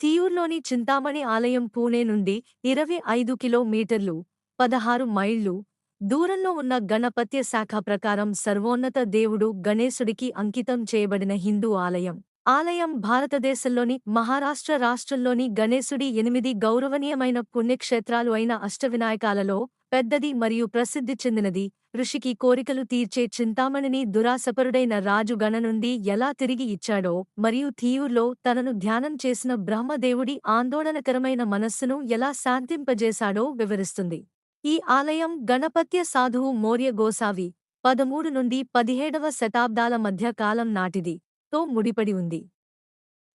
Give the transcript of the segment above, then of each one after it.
తీయూర్లోని చింతామణి ఆలయం పూణే నుండి ఇరవై ఐదు కిలోమీటర్లు పదహారు మైళ్ళు దూరంలో ఉన్న గణపత్య శాఖ ప్రకారం సర్వోన్నత దేవుడు గణేశుడికి అంకితం చేయబడిన హిందూ ఆలయం. ఆలయం భారతదేశంలోని మహారాష్ట్ర రాష్ట్రంలోని గణేశుడి ఎనిమిది గౌరవనీయమైన పుణ్యక్షేత్రాలు అయిన అష్టవినాయకాలలో పెద్దది మరియు ప్రసిద్ధి చెందినది. ఋషికి కోరికలు తీర్చే చింతామణిని దురాసపరుడైన రాజు గణ నుండి ఎలా తిరిగి ఇచ్చాడో మరియు థియూర్లో తనను ధ్యానం చేసిన బ్రహ్మదేవుడి ఆందోళనకరమైన మనస్సును ఎలా శాంతింపజేశాడో వివరిస్తుంది. ఈ ఆలయం గణపత్య సాధువు మౌర్య గోసావి పదమూడు నుండి పదిహేడవ శతాబ్దాల మధ్య కాలం నాటిది. తో ముడిపడి ఉంది.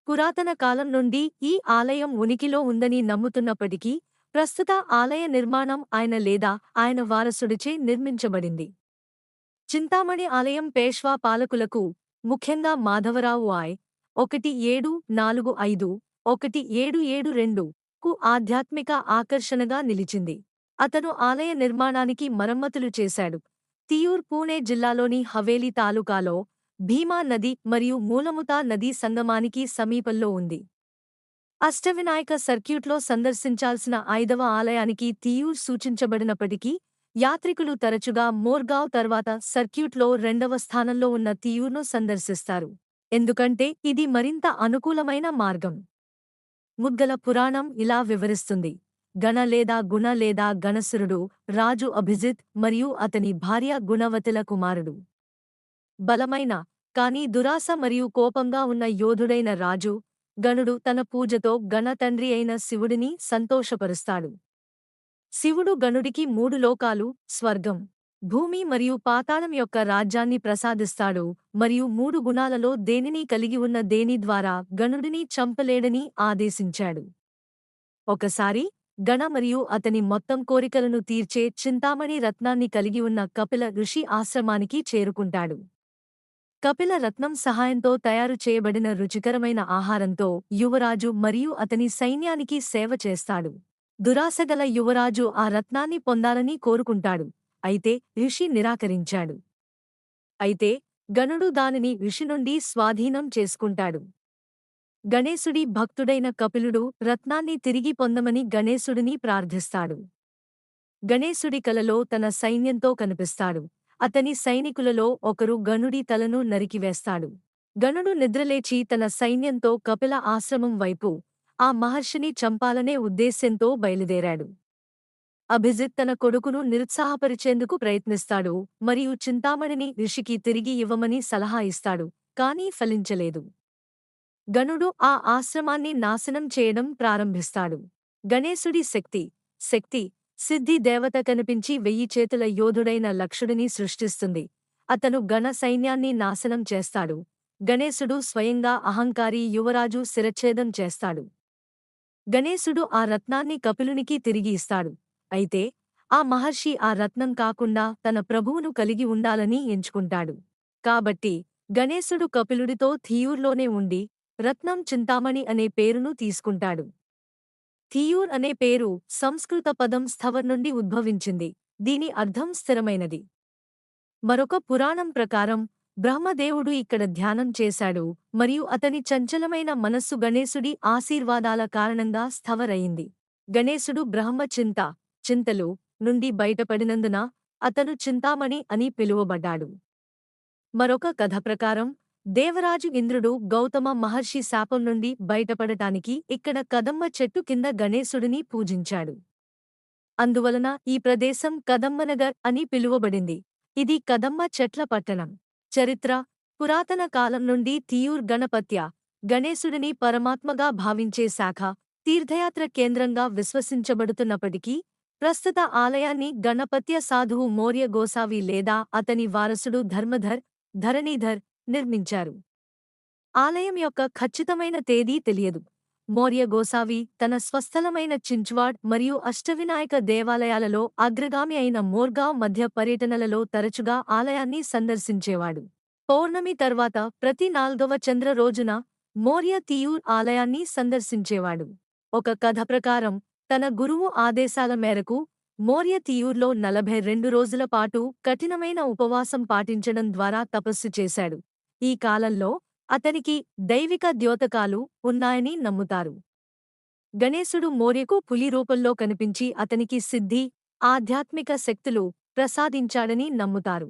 పురాతన కాలం నుండి ఈ ఆలయం ఉనికిలో ఉందని నమ్ముతున్నప్పటికీ ప్రస్తుత ఆలయ నిర్మాణం ఆయన లేదా ఆయన వారసుడిచే నిర్మించబడింది. చింతామణి ఆలయం పేష్వా పాలకులకు ముఖ్యంగా మాధవరావు ఆయ్ ఒకటి ఏడు నాలుగు ఐదు ఒకటి ఏడు ఏడు రెండు కు ఆధ్యాత్మిక ఆకర్షణగా నిలిచింది. అతను ఆలయ నిర్మాణానికి మరమ్మతులు చేశాడు. తియూర్ పూణే జిల్లాలోని హవేలీ తాలూకాలో భీమా నది మరియు మూలముతా నదీ సంగమానికి సమీపంలో ఉంది. అష్టవినాయక సర్క్యూట్లో సందర్శించాల్సిన ఐదవ ఆలయానికి తీయూర్ సూచించబడినప్పటికీ యాత్రికులు తరచుగా మోర్గావ్ తర్వాత సర్క్యూట్లో రెండవ స్థానంలో ఉన్న తీయూర్ను సందర్శిస్తారు. ఎందుకంటే ఇది మరింత అనుకూలమైన మార్గం. ముద్గల పురాణం ఇలా వివరిస్తుంది. గణ లేదా గుణ లేదా గణసురుడు రాజు అభిజిత్ మరియు అతని భార్య గుణవతిల కుమారుడు. బలమైన కాని దురాస మరియు కోపంగా ఉన్న యోధుడైన రాజు గణుడు తన పూజతో గణతండ్రి అయిన శివుడిని సంతోషపరుస్తాడు. శివుడు గణుడికి మూడు లోకాలు స్వర్గం భూమి మరియు పాతాళం యొక్క రాజ్యాన్ని ప్రసాదిస్తాడు మరియు మూడు గుణాలలో దేనిని కలిగి ఉన్న దేని ద్వారా గణుడిని చంపలేడని ఆదేశించాడు. ఒకసారి గణ మరియు అతని మొత్తం కోరికలను తీర్చే చింతామణి రత్నాన్ని కలిగి ఉన్న కపిల ఋషి ఆశ్రమానికి చేరుకుంటాడు. కపిల రత్నం సహాయంతో తయారు చేయబడిన రుచికరమైన ఆహారంతో యువరాజు మరియు అతని సైన్యానికి సేవ చేస్తాడు. దురాశగల యువరాజు ఆ రత్నాన్ని పొందాలని కోరుకుంటాడు. అయితే ఋషి నిరాకరించాడు. అయితే గణుడు దానిని ఋషి నుండి స్వాధీనం చేసుకుంటాడు. గణేశుడి భక్తుడైన కపిలుడు రత్నాన్ని తిరిగి పొందమని గణేశుడిని ప్రార్థిస్తాడు. గణేశుడి కలలో తన సైన్యంతో కనిపిస్తాడు. అతని సైనికులలో ఒకరు గణుడి తలను నరికివేస్తాడు గణుడు నిద్రలేచి తన సైన్యంతో కపిల ఆశ్రమం వైపు ఆ మహర్షిని చంపాలనే ఉద్దేశ్యంతో బయలుదేరాడు. అభిజిత్ తన కొడుకును నిరుత్సాహపరిచేందుకు ప్రయత్నిస్తాడు మరియు చింతామణిని ఋషికి తిరిగి ఇవ్వమని సలహా ఇస్తాడు కానీ ఫలించలేదు. గణుడు ఆ ఆశ్రమాన్ని నాశనం చేయడం ప్రారంభిస్తాడు. గణేశుడి శక్తి శక్తి సిద్ధి దేవత కనిపించి వెయ్యి చేతుల యోధుడైన లక్షుడిని సృష్టిస్తుంది. అతను గణ సైన్యాన్ని నాశనం చేస్తాడు. గణేశుడు స్వయంగా అహంకారి యువరాజు శిరఛేదం చేస్తాడు. గణేశుడు ఆ రత్నాన్ని కపిలునికి తిరిగి ఇస్తాడు. అయితే ఆ మహర్షి ఆ రత్నం కాకుండా తన ప్రభువును కలిగి ఉండాలని ఎంచుకుంటాడు. కాబట్టి గణేశుడు కపిలుడితో థియూర్లోనే ఉండి రత్నం చింతామణి అనే పేరును తీసుకుంటాడు. థియూర్ అనే పేరు సంస్కృత పదం స్థవర్ నుండి ఉద్భవించింది. దీని అర్థం స్థిరమైనది. మరొక పురాణం ప్రకారం బ్రహ్మదేవుడు ఇక్కడ ధ్యానం చేశాడు మరియు అతని చంచలమైన మనస్సు గణేశుడి ఆశీర్వాదాల కారణంగా స్థవరయింది. గణేశుడు బ్రహ్మ చింత చింతలు నుండి బయటపడినందున అతను చింతామణి అని పిలువబడ్డాడు. మరొక కథ ప్రకారం దేవరాజు ఇంద్రుడు గౌతమ మహర్షి శాపం నుండి బయటపడటానికి ఇక్కడ కదమ్మ చెట్టు కింద గణేశుడిని పూజించాడు. అందువలన ఈ ప్రదేశం కదమ్మనగర్ అని పిలువబడింది. ఇది కదమ్మ చెట్ల పట్టణం. చరిత్ర పురాతన కాలం నుండి తీయూర్ గణపత్య గణేశుడిని పరమాత్మగా భావించే శాఖ తీర్థయాత్ర కేంద్రంగా విశ్వసించబడుతున్నప్పటికీ ప్రస్తుత ఆలయాన్ని గణపత్య సాధువు మౌర్య గోసావి లేదా అతని వారసుడు ధర్మధర్ ధరణీధర్ నిర్మించారు. ఆలయం యొక్క ఖచ్చితమైన తేదీ తెలియదు. మౌర్య గోసావి తన స్వస్థలమైన చించ్వాడ్ మరియు అష్టవినాయక దేవాలయాలలో అగ్రగామి అయిన మోర్గావ్ మధ్య పర్యటనలలో తరచుగా ఆలయాన్ని సందర్శించేవాడు. పౌర్ణమి తర్వాత ప్రతి నాల్గవ చంద్ర రోజున మౌర్య తీయూర్ ఆలయాన్ని సందర్శించేవాడు. ఒక కథ ప్రకారం తన గురువు ఆదేశాల మేరకు మౌర్య తీయూర్లో నలభై రెండు రోజుల పాటు కఠినమైన ఉపవాసం పాటించడం ద్వారా తపస్సు చేశాడు. ఈ కాలంలో అతనికి దైవిక ద్యోతకాలు ఉన్నాయని నమ్ముతారు. గణేశుడు మోర్యకు పులి రూపంలో కనిపించి అతనికి సిద్ధి ఆధ్యాత్మిక శక్తులు ప్రసాదించాడని నమ్ముతారు.